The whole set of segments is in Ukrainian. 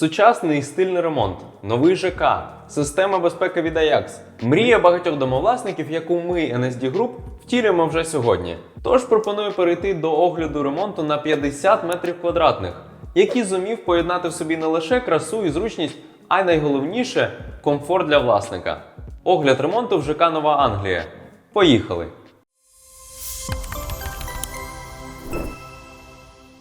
Сучасний і стильний ремонт, новий ЖК, система безпеки від Ajax. Мрія багатьох домовласників, яку ми, NSD Group, втілюємо вже сьогодні. Тож пропоную перейти до огляду ремонту на 50 метрів квадратних, який зумів поєднати в собі не лише красу і зручність, а й найголовніше комфорт для власника. Огляд ремонту в ЖК Нова Англія. Поїхали!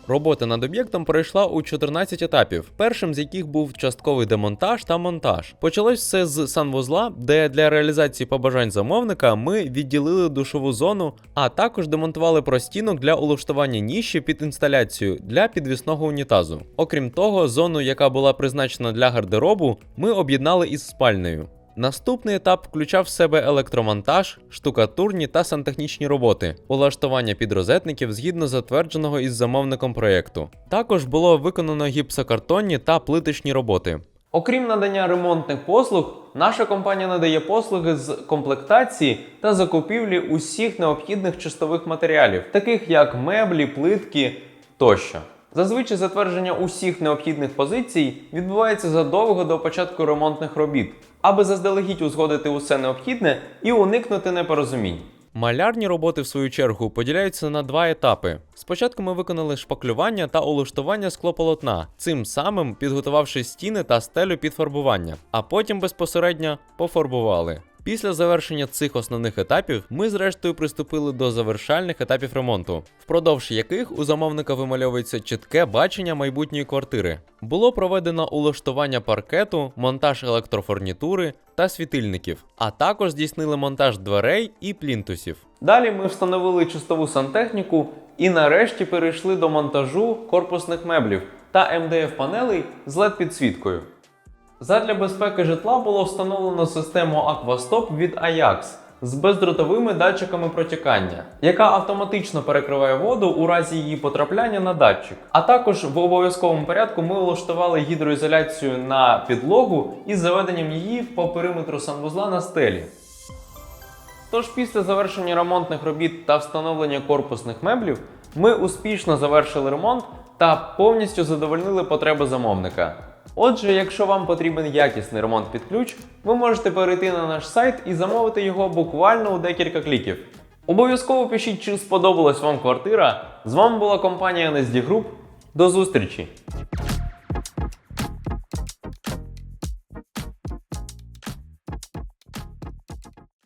Робота над об'єктом пройшла у 14 етапів, першим з яких був частковий демонтаж та монтаж. Почалось все з санвузла, де для реалізації побажань замовника ми відділили душову зону, а також демонтували простінок для улаштування ніші під інсталяцію для підвісного унітазу. Окрім того, зону, яка була призначена для гардеробу, ми об'єднали із спальнею. Наступний етап включав в себе електромонтаж, штукатурні та сантехнічні роботи, улаштування підрозетників згідно затвердженого із замовником проєкту. Також було виконано гіпсокартонні та плиточні роботи. Окрім надання ремонтних послуг, наша компанія надає послуги з комплектації та закупівлі усіх необхідних чистових матеріалів, таких як меблі, плитки тощо. Зазвичай затвердження усіх необхідних позицій відбувається задовго до початку ремонтних робіт, аби заздалегідь узгодити усе необхідне і уникнути непорозумінь. Малярні роботи, в свою чергу, поділяються на два етапи. Спочатку ми виконали шпаклювання та улаштування склополотна, цим самим підготувавши стіни та стелю під фарбування, а потім безпосередньо пофарбували. Після завершення цих основних етапів ми зрештою приступили до завершальних етапів ремонту, впродовж яких у замовника вимальовується чітке бачення майбутньої квартири. Було проведено улаштування паркету, монтаж електрофурнітури та світильників, а також здійснили монтаж дверей і плінтусів. Далі ми встановили чистову сантехніку і нарешті перейшли до монтажу корпусних меблів та МДФ панелей з led підсвіткою. Задля безпеки житла було встановлено систему Aquastop від Ajax з бездротовими датчиками протікання, яка автоматично перекриває воду у разі її потрапляння на датчик. А також в обов'язковому порядку ми влаштували гідроізоляцію на підлогу із заведенням її по периметру санвузла на стелі. Тож після завершення ремонтних робіт та встановлення корпусних меблів ми успішно завершили ремонт та повністю задовольнили потреби замовника. Отже, якщо вам потрібен якісний ремонт під ключ, ви можете перейти на наш сайт і замовити його буквально у декілька кліків. Обов'язково пишіть, чи сподобалась вам квартира. З вами була компанія NSD Group. До зустрічі!